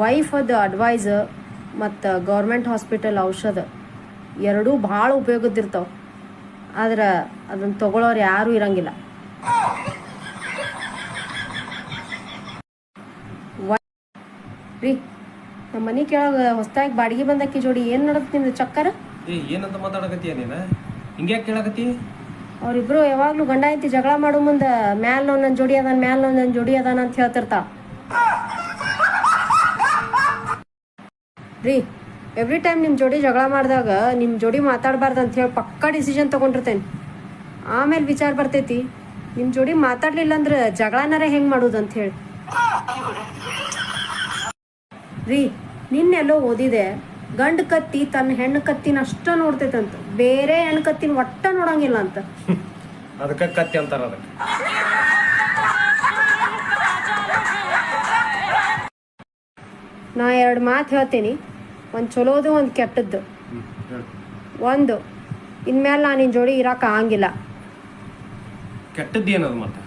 ವೈಫದ advice ಮತ್ತು government hospital ಔಷಧ. ಎರಡೂ ಭಾಳ ಉಪಯೋಗದಿರ್ತಾವೆ ಆದ್ರೆ ಅದನ್ನು ತಗೊಳ್ಳೋರು ಯಾರೂ ಇರಂಗಿಲ್ಲ. ರೀ ನಮ್ಮ ಮನೆ ಕೆಳಗೆ ಹೊಸ್ದಾಗಿ ಬಾಡಿಗೆ ಬಂದಕ್ಕೆ ಜೋಡಿ ಏನು ನಡತ್ ನಿಮ್ದು ಚಕ್ಕರ? ಏ ಏನಂತ ಮಾತಾಡಕತ್ತೀಯ ನೀನ? ಹಿಂಗ್ಯಾಕೆ ಕೇಳಕತ್ತಿ? ಅವರಿಬ್ರು ಯಾವಾಗ್ಲೂ ಗಂಡ ಐತಿ ಜಗಳ ಮಾಡೋ ಮುಂದೆ ಮ್ಯಾಲ್ ನನ್ನ ಜೋಡಿ ಅದಾನ ಮ್ಯಾಲ್ ನನ್ನ ಜೋಡಿ ಅದಾನ ಅಂತ ಹೇಳ್ತಿರ್ತಾವ. ರೀ ಎವ್ರಿ ಟೈಮ್ ನಿಮ್ಮ ಜೋಡಿ ಜಗಳ ಮಾಡಿದಾಗ ನಿಮ್ಮ ಜೋಡಿ ಮಾತಾಡಬಾರ್ದು ಹೇಳಿ ಪಕ್ಕಾ ಡಿಸಿಷನ್ ತೊಗೊಂಡಿರ್ತೇನೆ. ಆಮೇಲೆ ವಿಚಾರ ಬರ್ತೈತಿ ನಿಮ್ಮ ಜೋಡಿ ಮಾತಾಡಲಿಲ್ಲ ಅಂದ್ರೆ ಜಗಳನಾರ ಹೆಂಗೆ ಮಾಡೋದು ಅಂತ ಹೇಳಿ. ರೀ, ನಿನ್ನೆಲ್ಲೋ ಓದಿದೆ, ಗಂಡು ಕತ್ತಿ ತನ್ನ ಹೆಣ್ಣು ಕತ್ತಿನ ಅಷ್ಟ ನೋಡ್ತೈತಂತ, ಬೇರೆ ಹೆಣ್ಣು ಕತ್ತಿನ ಒಟ್ಟ ನೋಡಂಗಿಲ್ಲ ಅಂತ. ಅದಕ್ಕೆ ಕತ್ತಿ ಅಂತಾರ ಅದಕ್ಕೆ. ನಾ ಎರಡು ಮಾತು ಹೇಳ್ತೀನಿ. ಒಂದು ಚಲೋದು, ಒಂದು ಕೆಟ್ಟದ್ದು. ಒಂದು ಇನ್ಮೇಲೆ ನಾನು ನಿನ್ನ ಜೋಡಿ ಇರೋಕೆ ಆಗಂಗಿಲ್ಲ. ಕೆಟ್ಟದ್ದು ಏನದು ಮತ್ತೆ?